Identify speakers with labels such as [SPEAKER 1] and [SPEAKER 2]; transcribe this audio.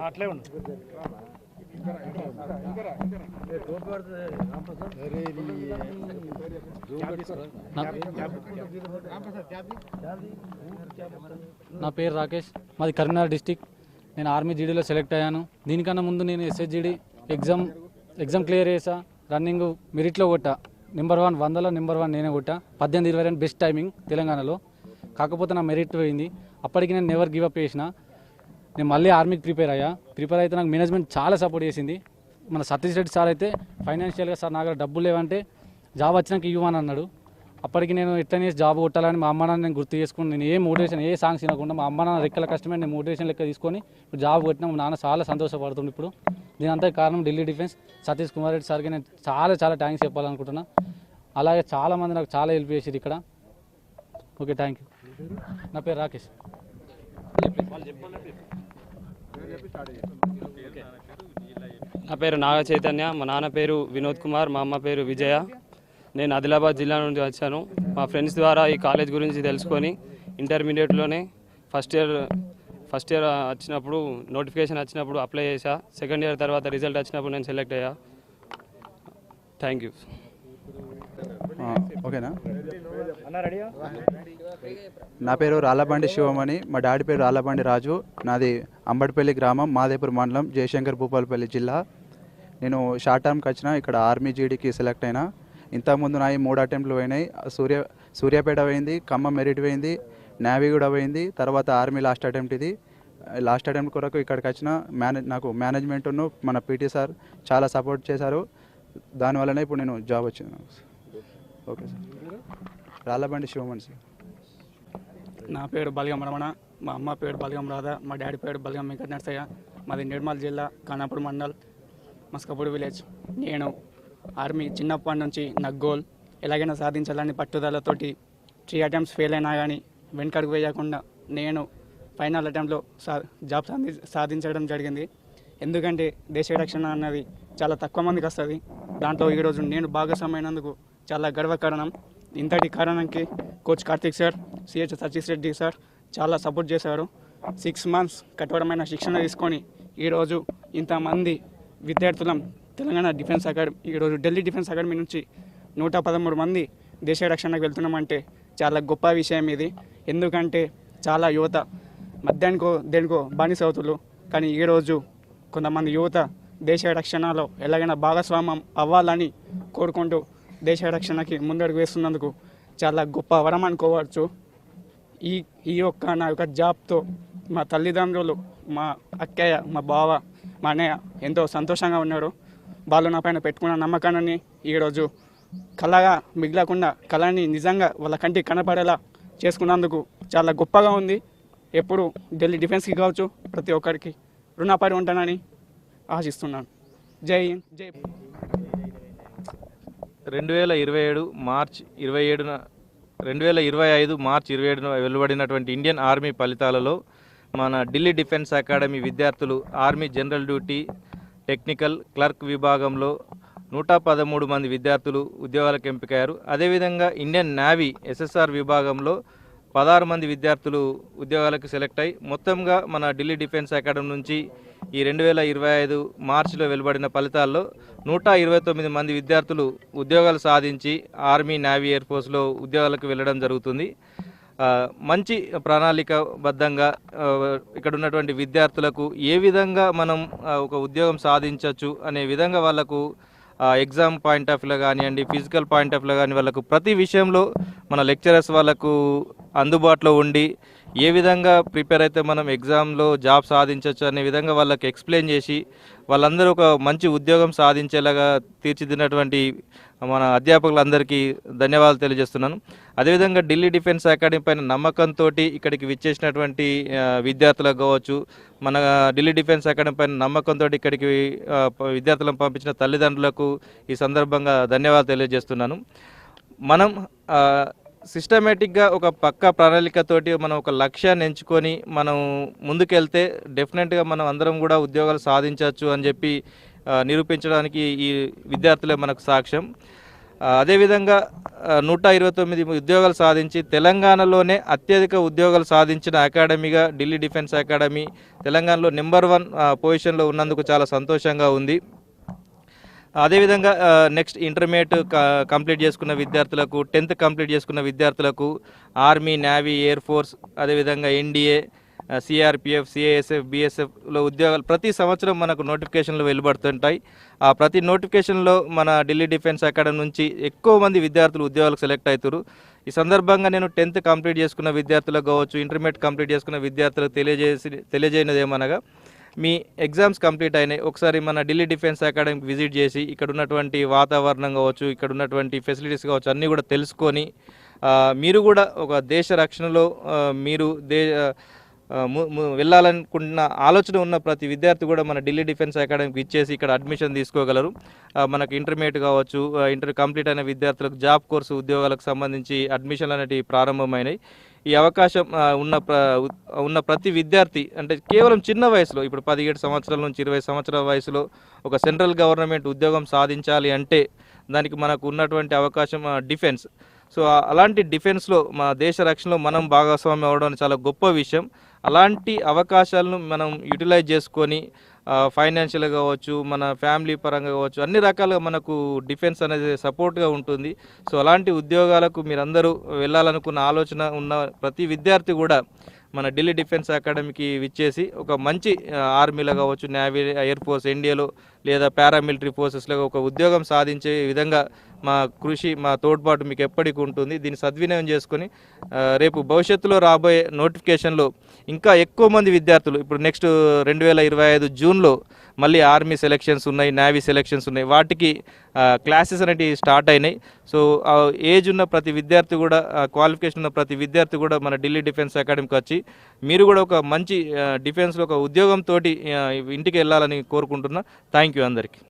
[SPEAKER 1] అట్లే ఉండు.
[SPEAKER 2] నా పేరు రాకేష్. మాది కరీంనగర్ డిస్టిక్. నేను ఆర్మీ జీడీలో సెలెక్ట్ అయ్యాను. దీనికన్నా ముందు నేను ఎస్ఎస్జీడీ ఎగ్జామ్ ఎగ్జామ్ క్లియర్ చేసా. రన్నింగ్ మెరిట్లో కొట్టా. నెంబర్ వన్ వందలో నెంబర్ వన్ నేనే కొట్టా. పద్దెనిమిది ఇరవై రెండు బెస్ట్ టైమింగ్ తెలంగాణలో. కాకపోతే నా మెరిట్ పోయింది. అప్పటికి నేను నెవర్ గివ్ అప్ చేసిన. నేను మళ్ళీ ఆర్మీకి ప్రిపేర్ అయ్యా. ప్రిపేర్ అయితే నాకు మేనేజ్మెంట్ చాలా సపోర్ట్ చేసింది. మన సతీష్ రెడ్డి సార్ అయితే ఫైనాన్షియల్గా సార్ నా దగ్గర డబ్బులు లేవంటే జాబ్ వచ్చినాక ఇవ్వమని అన్నాడు. అప్పటికి నేను ఎట్లా చేసి జాబ్ కొట్టాలని మా అమ్మ నాన్న నేను గుర్తు చేసుకుని నేను ఏ మోటివేషన్ ఏ సాంగ్స్ వినకుండా మా అమ్మ నాన్న రెక్కల కష్టమే నేను మోటివేషన్ లెక్క తీసుకొని ఇప్పుడు జాబ్ కొట్టినా మా నాన్న చాలా సంతోషపడుతుంది ఇప్పుడు. దీని అంతా కారణం ఢిల్లీ డిఫెన్స్. సతీష్ కుమార్ రెడ్డి సార్కి నేను చాలా చాలా థ్యాంక్స్ చెప్పాలనుకుంటున్నా. అలాగే చాలామంది నాకు చాలా హెల్ప్ చేసారు ఇక్కడ. ఓకే థ్యాంక్ యూ నా పేరు రాకేష్.
[SPEAKER 3] నా పేరు నాగ చైతన్య మా నాన్న పేరు వినోద్ కుమార్ మా అమ్మ పేరు విజయ. నేను ఆదిలాబాద్ జిల్లా నుండి వచ్చాను. మా ఫ్రెండ్స్ ద్వారా ఈ కాలేజ్ గురించి తెలుసుకొని ఇంటర్మీడియట్లోనే ఫస్ట్ ఇయర్ ఫస్ట్ ఇయర్ వచ్చినప్పుడు నోటిఫికేషన్ వచ్చినప్పుడు అప్లై చేశా. సెకండ్ ఇయర్ తర్వాత రిజల్ట్ వచ్చినప్పుడు నేను సెలెక్ట్ అయ్యా. Thank you.
[SPEAKER 4] ఓకేనా? నా పేరు రాళ్ళబండి శివమణి మా డాడీ పేరు రాళ్ళబండి రాజు. నాది అంబడిపల్లి గ్రామం మాదేపూర్ మండలం జయశంకర్ భూపాలపల్లి జిల్లా. నేను షార్ట్ టర్మ్కి వచ్చిన ఇక్కడ ఆర్మీ జీడీకి సెలెక్ట్ అయినా. ఇంతకుముందు నా ఈ మూడు అటెంప్ట్లు పోయినాయి. సూర్య సూర్యాపేట పోయింది ఖమ్మం మెరిట్ పోయింది నేవీ కూడా పోయింది. తర్వాత ఆర్మీ లాస్ట్ అటెంప్ట్ ఇది. లాస్ట్ అటెంప్ట్ కొరకు ఇక్కడికి వచ్చిన మేనేజ్ నాకు మేనేజ్మెంట్ను మన పీటీ సార్ చాలా సపోర్ట్ చేశారు. దానివల్లనే ఇప్పుడు నేను జాబ్ వచ్చింది okay sir. Rallabandi Sivamani sir.
[SPEAKER 5] నా పేరు బలిగం రమణ మా అమ్మ పేరు బలిగం రాధ మా డాడీ పేరు బలిగం వెంకట నరసయ్య మాది నిర్మల్ జిల్లా ఖానాపూర్ మండల్ మస్కపూడి విలేజ్. నేను ఆర్మీ చిన్నప్పటి నుంచి నా గోల్ ఎలాగైనా సాధించాలని పట్టుదలతోటి త్రీ అటెంప్ట్స్ ఫెయిల్ అయినా కానీ వెనకడుగు వేయకుండా నేను ఫైనల్ అటెంప్ట్లో సా జాబ్ సాధి సాధించడం జరిగింది. ఎందుకంటే దేశ రక్షణ అన్నది చాలా తక్కువ మందికి వస్తుంది. దాంట్లో ఈరోజు నేను భాగస్వామైనందుకు చాలా గర్వకారణం ఇంతటి కారణంకి coach Karthik sir CH Satish Reddy sir చాలా సపోర్ట్ చేశారు. సిక్స్ మంత్స్ కఠోరమైన శిక్షణ తీసుకొని ఈరోజు ఇంతమంది విద్యార్థులం తెలంగాణ డిఫెన్స్ అకాడమీ ఈరోజు ఢిల్లీ డిఫెన్స్ అకాడమీ నుంచి నూట పదమూడు మంది దేశ రక్షణకు వెళ్తున్నామంటే చాలా గొప్ప విషయం ఇది. ఎందుకంటే చాలా యువత మధ్యాహ్నికో దేనికో బానిసవుతులు కానీ ఈరోజు కొంతమంది యువత దేశ రక్షణలో ఎలాగైనా భాగస్వామ్యం అవ్వాలని కోరుకుంటూ దేశ రక్షణకి ముందడుగు వేస్తున్నందుకు చాలా గొప్ప వరం అనుకోవచ్చు. ఈ ఈ యొక్క నా యొక్క జాబ్తో మా తల్లిదండ్రులు మా అక్కయ్య మా బావ మా అన్నయ్య ఎంతో సంతోషంగా ఉన్నారు. వాళ్ళు నా పైన పెట్టుకున్న నమ్మకాన్ని ఈరోజు కళగా మిగలకుండా కళని నిజంగా వాళ్ళ కంటికి కనపడేలా చేసుకున్నందుకు చాలా గొప్పగా ఉంది. ఎప్పుడు ఢిల్లీ డిఫెన్స్కి కావచ్చు ప్రతి ఒక్కరికి రుణపడి ఉంటానని ఆశిస్తున్నాను. జై హింద్ జై
[SPEAKER 6] రెండు వేల ఇరవై ఏడు మార్చ్ ఇరవై ఏడున రెండు వేల ఇరవై ఐదు మార్చ్ ఇరవై ఏడున వెలువడినటువంటి ఇండియన్ ఆర్మీ ఫలితాలలో మన ఢిల్లీ డిఫెన్స్ అకాడమీ విద్యార్థులు army general duty technical clerk విభాగంలో నూట పదమూడు మంది విద్యార్థులు ఉద్యోగాలకు ఎంపికయ్యారు. అదేవిధంగా ఇండియన్ నేవీ ఎస్ఎస్ఆర్ విభాగంలో పదహారు మంది విద్యార్థులు ఉద్యోగాలకు సెలెక్ట్ అయి మొత్తంగా మన ఢిల్లీ డిఫెన్స్ అకాడమీ నుంచి ఈ రెండు వేల ఇరవై ఐదు మార్చిలో వెలువడిన ఫలితాల్లో నూట ఇరవై తొమ్మిది మంది విద్యార్థులు ఉద్యోగాలు సాధించి ఆర్మీ నేవీ ఎయిర్ ఫోర్స్లో ఉద్యోగాలకు వెళ్ళడం జరుగుతుంది. మంచి ప్రణాళికబద్ధంగా ఇక్కడ ఉన్నటువంటి విద్యార్థులకు ఏ విధంగా మనం ఒక ఉద్యోగం సాధించవచ్చు అనే విధంగా వాళ్ళకు ఎగ్జామ్ పాయింట్ ఆఫ్ వ్యూలో కానివ్వండి ఫిజికల్ పాయింట్ ఆఫ్ వ్యూలో కానీ వాళ్ళకు ప్రతి విషయంలో మన లెక్చరర్స్ వాళ్ళకు అందుబాటులో ఉండి ఏ విధంగా ప్రిపేర్ అయితే మనం ఎగ్జామ్లో జాబ్ సాధించవచ్చు అనే విధంగా వాళ్ళకి ఎక్స్ప్లెయిన్ చేసి వాళ్ళందరూ ఒక మంచి ఉద్యోగం సాధించేలాగా తీర్చిదిద్దినటువంటి మన అధ్యాపకులందరికీ ధన్యవాదాలు తెలియజేస్తున్నాను. అదేవిధంగా ఢిల్లీ డిఫెన్స్ అకాడమీ పైన నమ్మకంతో ఇక్కడికి విచ్చేసినటువంటి విద్యార్థులకు కావచ్చు మన ఢిల్లీ డిఫెన్స్ అకాడమీ పైన నమ్మకంతో ఇక్కడికి విద్యార్థులను పంపించిన తల్లిదండ్రులకు ఈ సందర్భంగా ధన్యవాదాలు తెలియజేస్తున్నాను. మనం సిస్టమేటిక్గా ఒక పక్క ప్రణాళికతోటి మనం ఒక లక్ష్యాన్ని ఎంచుకొని మనం ముందుకెళ్తే డెఫినెట్గా మనం అందరం కూడా ఉద్యోగాలు సాధించవచ్చు అని చెప్పి నిరూపించడానికి ఈ విద్యార్థులే మనకు సాక్ష్యం. అదేవిధంగా నూట ఇరవై తొమ్మిది ఉద్యోగాలు సాధించి తెలంగాణలోనే అత్యధిక ఉద్యోగాలు సాధించిన అకాడమీగా ఢిల్లీ డిఫెన్స్ అకాడమీ తెలంగాణలో నెంబర్ వన్ పొజిషన్లో ఉన్నందుకు చాలా సంతోషంగా ఉంది. అదేవిధంగా నెక్స్ట్ ఇంటర్మీడియట్ కంప్లీట్ చేసుకున్న విద్యార్థులకు టెన్త్ కంప్లీట్ చేసుకున్న విద్యార్థులకు ఆర్మీ నేవీ ఎయిర్ ఫోర్స్ అదేవిధంగా ఎన్డీఏ సిఆర్పిఎఫ్ సిఐఎస్ఎఫ్ బిఎస్ఎఫ్లో ఉద్యోగాలు ప్రతి సంవత్సరం మనకు నోటిఫికేషన్లు వెలువడుతుంటాయి. ఆ ప్రతి నోటిఫికేషన్లో మన ఢిల్లీ డిఫెన్స్ అకాడమీ నుంచి ఎక్కువ మంది విద్యార్థులు ఉద్యోగాలకు సెలెక్ట్ అవుతారు. ఈ సందర్భంగా నేను టెన్త్ కంప్లీట్ చేసుకున్న విద్యార్థులకు కావచ్చు ఇంటర్మీడియట్ కంప్లీట్ చేసుకున్న విద్యార్థులకు తెలియజేసి తెలియజేయనది ఏమనగా మీ ఎగ్జామ్స్ కంప్లీట్ అయినాయి. ఒకసారి మన ఢిల్లీ డిఫెన్స్ అకాడమీకి విజిట్ చేసి ఇక్కడ ఉన్నటువంటి వాతావరణం కావచ్చు ఇక్కడ ఉన్నటువంటి ఫెసిలిటీస్ కావచ్చు అన్నీ కూడా తెలుసుకొని మీరు కూడా ఒక దేశ రక్షణలో మీరు దే వెళ్ళాలనుకుంటున్న ము- ఆలోచన ఉన్న ప్రతి విద్యార్థి కూడా మన ఢిల్లీ డిఫెన్స్ అకాడమీకి ఇచ్చేసి ఇక్కడ అడ్మిషన్ తీసుకోగలరు. మనకు ఇంటర్మీడియట్ కావచ్చు ఇంటర్ కంప్లీట్ అయిన విద్యార్థులకు జాబ్ కోర్సు ఉద్యోగాలకు సంబంధించి అడ్మిషన్లు అనేటివి ప్రారంభమైనాయి. ఈ అవకాశం ఉన్న ఉన్న ప్రతి విద్యార్థి అంటే కేవలం చిన్న వయసులో ఇప్పుడు పదిహేడు సంవత్సరాల నుంచి ఇరవై సంవత్సరాల వయసులో ఒక సెంట్రల్ గవర్నమెంట్ ఉద్యోగం సాధించాలి అంటే దానికి మనకు ఉన్నటువంటి అవకాశం డిఫెన్స్. సో అలాంటి డిఫెన్స్లో మా దేశ రక్షణలో మనం భాగస్వామ్యం అవ్వడం చాలా గొప్ప విషయం. అలాంటి అవకాశాలను మనం యూటిలైజ్ చేసుకొని ఫైనాన్షియల్గా కావచ్చు మన ఫ్యామిలీ పరంగా కావచ్చు అన్ని రకాలుగా మనకు డిఫెన్స్ అనేది సపోర్ట్గా ఉంటుంది. సో అలాంటి ఉద్యోగాలకు మీరందరూ వెళ్ళాలనుకున్న ఆలోచన ఉన్న ప్రతి విద్యార్థి కూడా మన ఢిల్లీ డిఫెన్స్ అకాడమీకి విచ్చేసి ఒక మంచి ఆర్మీలో కావచ్చు నేవీ ఎయిర్ ఫోర్స్ ఇండియాలో లేదా పారామిలిటరీ ఫోర్సెస్లో ఒక ఉద్యోగం సాధించే విధంగా మా కృషి మా తోడ్పాటు మీకు ఎప్పటికీ ఉంటుంది. దీన్ని సద్వినియోగం చేసుకొని రేపు భవిష్యత్తులో రాబోయే నోటిఫికేషన్లో ఇంకా ఎక్కువ మంది విద్యార్థులు ఇప్పుడు నెక్స్ట్ రెండు వేల ఇరవై ఐదు జూన్లో మళ్ళీ ఆర్మీ సెలెక్షన్స్ ఉన్నాయి నేవీ సెలెక్షన్స్ ఉన్నాయి. వాటికి క్లాసెస్ అనేటివి స్టార్ట్ అయినాయి. సో ఆ ఏజ్ ఉన్న ప్రతి విద్యార్థి కూడా క్వాలిఫికేషన్ ఉన్న ప్రతి విద్యార్థి కూడా మన ఢిల్లీ డిఫెన్స్ అకాడమీకి వచ్చి మీరు కూడా ఒక మంచి డిఫెన్స్లో ఒక ఉద్యోగంతో ఇంటికి వెళ్ళాలని కోరుకుంటున్నా. థ్యాంక్ యూ అందరికీ.